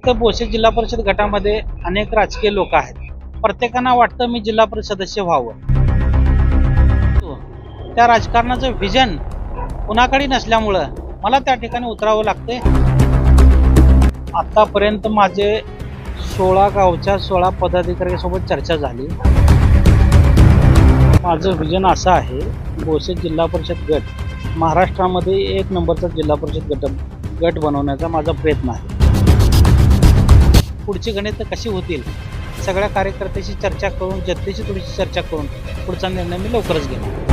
इथं बोशे जिल्हा परिषद गटामध्ये अनेक राजकीय लोक आहेत. प्रत्येकांना वाटतं मी जिल्हा परिषद सदस्य व्हावं. त्या राजकारणाचं व्हिजन कुणाकडे नसल्यामुळं मला त्या ठिकाणी उतरावं लागते आतापर्यंत माझे सोळा गावच्या सोळा पदाधिकाऱ्यांसोबत चर्चा झाली. माझं विजन असं आहे बोसे जिल्हा परिषद गट महाराष्ट्रामध्ये एक नंबरचा जिल्हा परिषद गट गट बनवण्याचा माझा प्रयत्न आहे. पुढची गणित कशी होतील? सगळ्या कार्यकर्त्याशी चर्चा करून जनतेशी थोडीशी चर्चा करून पुढचा निर्णय मी लवकरच घेणार.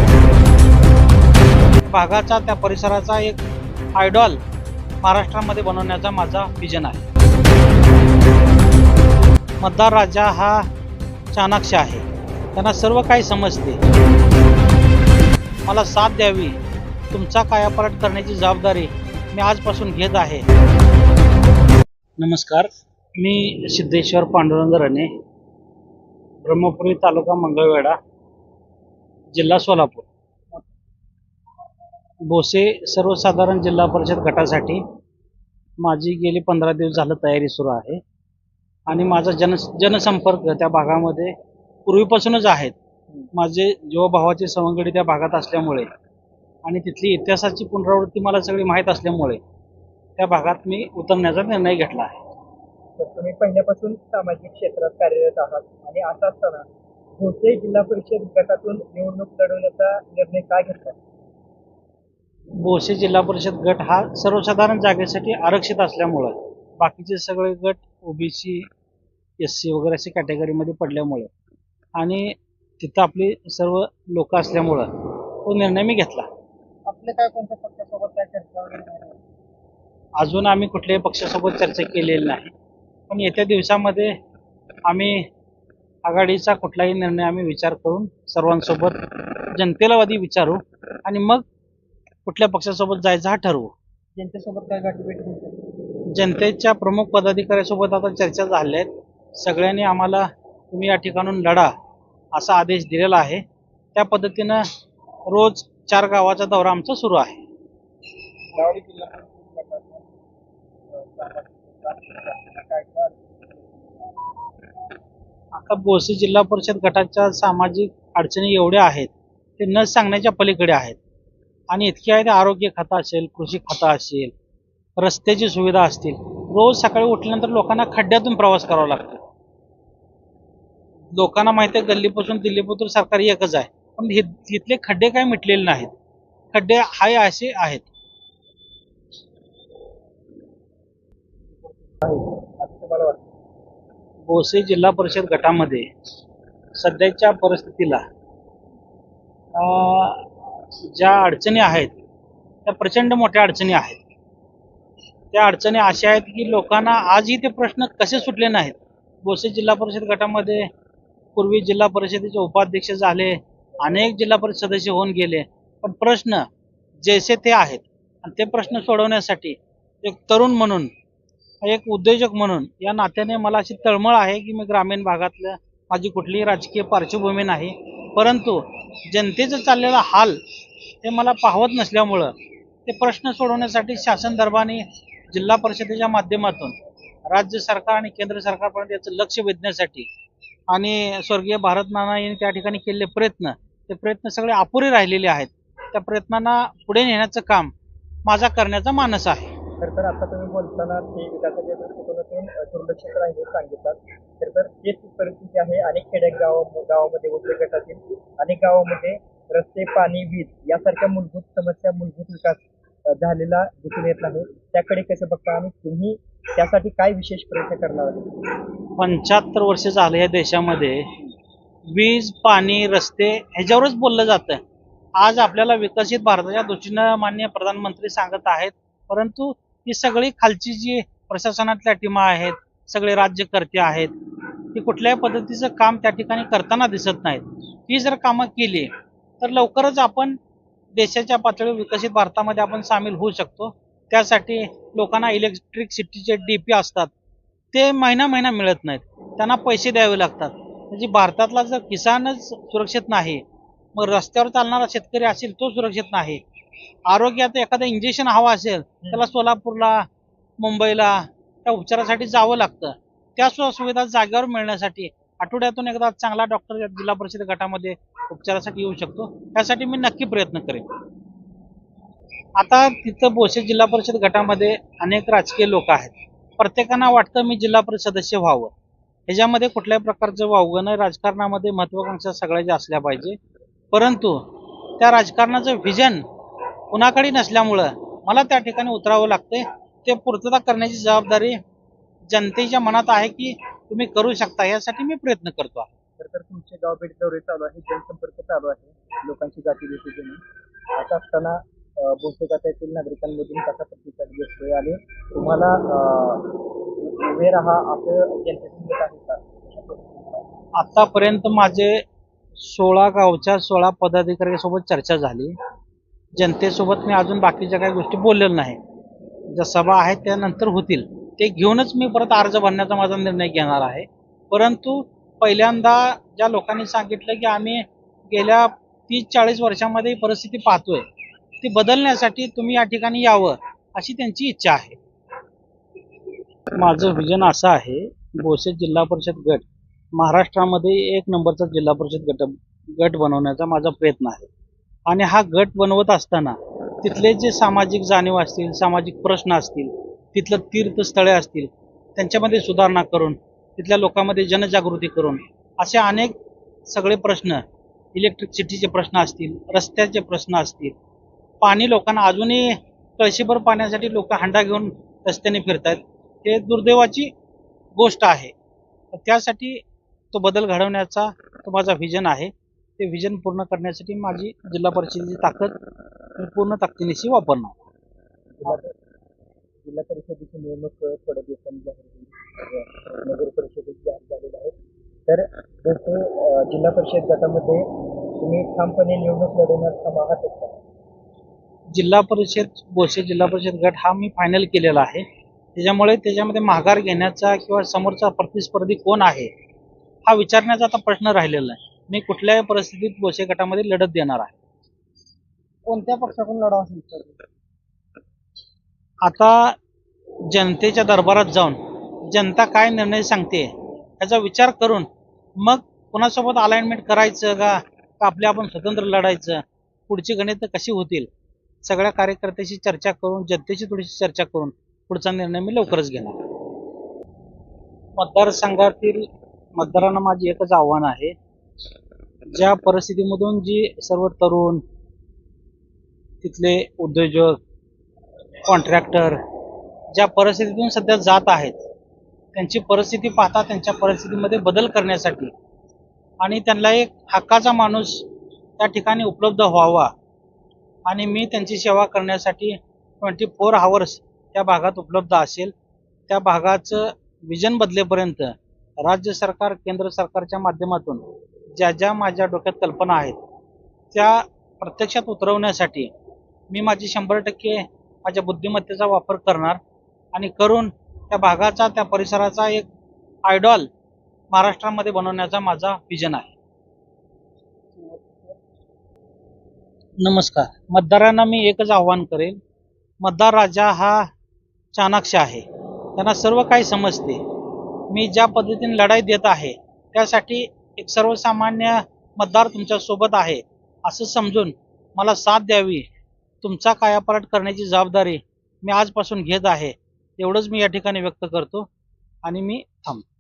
भागाचा त्या परिसराचा एक आयडॉल महाराष्ट्रामध्ये बनवण्याचा माझा विजन आहे. मतदार राजा हा चाणाक्ष आहे. त्यांना सर्व काही समजते. मला साथ द्यावी. तुमचा कायापालट करण्याची जबाबदारी मी आजपासून घेत आहे. नमस्कार. मी सिद्धेश्वर पांडुरंग रणे ब्रह्मपुरी तालुका मंगळवेढा जिल्हा सोलापूर. बोसे सर्वसाधारण जिल्हा परिषद गटासाठी माझी गेली पंधरा दिवस झालं तयारी सुरू आहे. आणि माझा जन जनसंपर्क त्या भागामध्ये पूर्वीपासूनच आहेत. माझे जीवभावाचे सवंगडी त्या भागात असल्यामुळे आणि तिथली इतिहासाची पुनरावृत्ती मला सगळी माहीत असल्यामुळे त्या भागात मी उतरण्याचा निर्णय घेतला आहे. तर तुम्ही पहिल्यापासून सामाजिक क्षेत्रात कार्यरत आहात आणि असं असताना भोसे जिल्हा परिषद गटातून निवडणूक लढवण्याचा निर्णय का घेतला? बोसे जिल्हा परिषद गट हा सर्वसाधारण जागेसाठी आरक्षित असल्यामुळं बाकीचे सगळे गट ओबीसी एस सी वगैरे असे कॅटेगरीमध्ये पडल्यामुळे आणि तिथं आपली सर्व लोक असल्यामुळं तो निर्णय मी घेतला. आपले काय कोणत्या पक्षासोबत काय चर्चा? अजून आम्ही कुठल्याही पक्षासोबत चर्चा केलेली नाही. पण येत्या दिवसामध्ये आम्ही आघाडीचा कुठलाही निर्णय आम्ही विचार करून सर्वांसोबत जनतेला आधी विचारू आणि मग कुठल्या पक्षासोबत जायचं हा ठरवू. ज्यांच्यासोबत काय गाठीभेटी? जनतेच्या प्रमुख पदाधिकाऱ्यासोबत आता चर्चा झाल्या आहेत सगळ्यांनी आम्हाला तुम्ही या ठिकाणून लढा असा आदेश दिलेला आहे. त्या पद्धतीनं रोज चार गावाचा दौरा आमचा सुरू आहे. आता बोसी जिल्हा परिषद गटाच्या सामाजिक अडचणी एवढ्या आहेत ते न सांगण्याच्या पलीकडे आहेत. आणि इतके आहेत आरोग्य खाता असेल कृषी खाता असेल रस्त्याची सुविधा असतील रोज सकाळी उठल्यानंतर लोकांना खड्ड्यातून प्रवास करावा लागतो. लोकांना माहिती आहे गल्लीपासून दिल्लीपासून सरकार एकच आहे. पण हे तिथले खड्डे काही मिटलेले नाहीत. खड्डे हाय असे आहेत असं तुम्हाला वाटतं बोसे जिल्हा परिषद गटामध्ये सध्याच्या परिस्थितीला ज्या अडचणी आहेत त्या प्रचंड मोठ्या अडचणी आहेत. त्या अडचणी अशा आहेत की लोकांना आजही ते प्रश्न कसे सुटले नाहीत? बोसे जिल्हा परिषद गटामध्ये पूर्वी जिल्हा परिषदेचे उपाध्यक्ष झाले अनेक जिल्हा परिषद सदस्य होऊन गेले पण प्रश्न जैसे ते आहेत आणि ते प्रश्न सोडवण्यासाठी एक तरुण म्हणून एक उद्योजक म्हणून या नात्याने मला अशी तळमळ आहे की मी ग्रामीण भागातल्या माझी कुठलीही राजकीय पार्श्वभूमी नाही. परंतु जनतेचं चाललेला हाल हे मला पाहवत नसल्यामुळं ते प्रश्न सोडवण्यासाठी शासन दरबाने जिल्हा परिषदेच्या माध्यमातून राज्य सरकार आणि केंद्र सरकारपर्यंत याचं लक्ष वेधण्यासाठी आणि स्वर्गीय भारत नाना यांनी त्या ठिकाणी केलेले प्रयत्न ते प्रयत्न सगळे अपुरे राहिलेले आहेत. त्या प्रयत्नांना पुढे नेण्याचं काम माझा करण्याचा मानस आहे. तर तर आता तुम्ही बोलताना ते विकासाच्या दृष्टिकोनातून दुर्लक्षित राहिले सांगितलं. तर तर तेच परिस्थिती आहे अनेक खेड्या गावा गावामध्ये उद्योग गटातील अनेक गावामध्ये रस्ते पाणी वीज यासारख्या मूलभूत समस्या मूलभूत विकास झालेला दिसून येत नाही. त्याकडे कसं बघता आणि तुम्ही त्यासाठी काय विशेष प्रयत्न करणार पंच्याहत्तर वर्ष झालं या देशामध्ये वीज पाणी रस्ते ह्याच्यावरच बोललं जातं. आज आपल्याला विकसित भारताच्या दृष्टीनं माननीय प्रधानमंत्री सांगत आहेत परंतु ही सगळी खालची जी प्रशासनातल्या टीमा आहेत सगळे राज्यकर्ते आहेत ती कुठल्याही पद्धतीचं काम त्या ठिकाणी करताना दिसत नाहीत. ही जर कामं केली तर लवकरच आपण देशाच्या पातळीवर विकसित भारतामध्ये आपण सामील होऊ शकतो. त्यासाठी लोकांना इलेक्ट्रिक सिटीचे डी पी असतात ते महिना महिना मिळत नाहीत. त्यांना पैसे द्यावे लागतात. म्हणजे भारतातला जर किसानच सुरक्षित नाही मग रस्त्यावर चालणारा शेतकरी असेल तो सुरक्षित नाही. आरोग्यात एखादं इंजेक्शन हवं असेल त्याला सोलापूरला मुंबईला त्या उपचारासाठी जावं लागतं. त्या सुविधा जागेवर मिळण्यासाठी आठवड्यातून एकदा चांगला डॉक्टर जिल्हा परिषद गटामध्ये उपचारासाठी येऊ शकतो. त्यासाठी मी नक्की प्रयत्न करेन. आता तिथं बोसे जिल्हा परिषद गटामध्ये अनेक राजकीय लोक आहेत. प्रत्येकांना वाटतं मी जिल्हा परिषद सदस्य व्हावं. ह्याच्यामध्ये कुठल्याही प्रकारचं वावगं नाही राजकारणामध्ये महत्वाकांक्षा सगळ्याच्या असल्या पाहिजे. परंतु त्या राजकारणाचं व्हिजन कुणाकडे नसल्यामुळं मला त्या ठिकाणी उतरावं लागतंय. ते पूर्तता करण्याची जबाबदारी जनतेच्या मनात आहे की तुम्ही करू शकता यासाठी मी प्रयत्न करतो आहे. खरं तर तुमचे गाव भेट दौरे चालू आहे जनसंपर्क चालू आहे लोकांची गाठी भेटी घेणे असं असताना बोसे गटातील नागरिकांमधून कसा प्रतिसाद घेतोय आणि तुम्हाला उभे राहा असं जनतेतून येत आहे का? आतापर्यंत माझे सोळा गावच्या सोळा पदाधिकाऱ्यांसोबत चर्चा झाली. जनतेसोबत मी अजून बाकीच्या काही गोष्टी बोललेलो नाही. ज्या सभा आहेत त्यानंतर होतील. ते घेऊनच मी परत अर्ज भरण्याचा माझा निर्णय घेणार आहे. परंतु पहिल्यांदा ज्या लोकांनी सांगितलं की आम्ही गेल्या तीस चाळीस वर्षामध्ये ही परिस्थिती पाहतोय ती बदलण्यासाठी तुम्ही या ठिकाणी यावं अशी त्यांची इच्छा आहे. माझं विजन असं आहे बोसे जिल्हा परिषद गट महाराष्ट्रामध्ये एक नंबरचा जिल्हा परिषद गट गट बनवण्याचा माझा प्रयत्न आहे. आणि हा गट बनवत असताना तिथले जे सामाजिक जाणीव असतील सामाजिक प्रश्न असतील तिथलं तीर्थस्थळे असतील त्यांच्यामध्ये सुधारणा करून तिथल्या लोकांमध्ये जनजागृती करून असे अनेक सगळे प्रश्न इलेक्ट्रिसिटीचे प्रश्न असतील रस्त्याचे प्रश्न असतील पाणी लोकांना अजूनही कळशीभर पाण्यासाठी लोक हांडा घेऊन रस्त्याने फिरतात हे दुर्दैवाची गोष्ट आहे. त्यासाठी तो बदल घडवण्याचा तो माझा व्हिजन आहे. ते व्हिजन पूर्ण करण्यासाठी माझी जिल्हा परिषदेची ताकद मी पूर्ण ताकदीनिशी वापरणार. जिल्हा परिषदेची निवडणूक थोड्या दिवसांनी जाहीर नगर परिषदेची जाहीर झालेली आहे. तर जसे जिल्हा परिषद गटामध्ये तुम्ही ठामपणे निवडणूक लढवण्यास आहातच का? जिल्हा परिषद बोसे जिल्हा परिषद गट हा मी फायनल केलेला आहे. त्याच्यामुळे त्याच्यामध्ये माघार घेण्याचा किंवा समोरचा प्रतिस्पर्धी कोण आहे हा विचारण्याचा आता प्रश्न राहिलेला नाही मी कुठल्याही परिस्थितीत बोसे गटामध्ये लढत देणार आहे. कोणत्या पक्षाकडून लढा असेल आता जनतेच्या दरबारात जाऊन जनता काय निर्णय सांगते याचा विचार करून मग कोणासोबत अलाइनमेंट करायचं का? का आपल्या आपण स्वतंत्र लढायचं? पुढची गणित कशी होतील? सगळ्या कार्यकर्त्याशी चर्चा करून जनतेशी थोडीशी चर्चा करून पुढचा निर्णय मी लवकरच घेणार. मतदारसंघातील मतदारांना माझी एकच आव्हान आहे ज्या परिस्थितीमधून जी सर्व तरुण तिथले उद्योजक कॉन्ट्रॅक्टर ज्या परिस्थितीतून सध्या जात आहेत त्यांची परिस्थिती पाहता त्यांच्या परिस्थितीमध्ये बदल करण्यासाठी आणि त्यांना एक हक्काचा माणूस त्या ठिकाणी उपलब्ध व्हावा आणि मी त्यांची सेवा करण्यासाठी ट्वेंटी फोर आवर्स त्या भागात उपलब्ध असेल त्या भागाचं विजन बदलेपर्यंत राज्य सरकार केंद्र सरकारच्या माध्यमातून ज्या ज्या माझ्या डोक्यात कल्पना आहेत त्या प्रत्यक्षात उतरवण्यासाठी मी माझी शंभर टक्के माझ्या बुद्धिमत्तेचा वापर करणार आणि करून त्या भागाचा त्या परिसराचा एक आयडॉल महाराष्ट्रामध्ये बनवण्याचा माझा विजन आहे. नमस्कार. मतदारांना मी एकच आव्हान करेल मतदार राजा हा चाणाक्ष आहे. त्यांना सर्व काही समजते. मी ज्या पद्धतीने लढाई देत आहे त्यासाठी एक सर्वसामान्य मतदार तुमच्यासोबत आहे. असं समजून मला साथ द्यावी. तुमचा कायापालट करण्याची जबाबदारी मी आजपासून घेत आहे. एवढंच मी या ठिकाणी व्यक्त करतो. आणि मी थांबतो.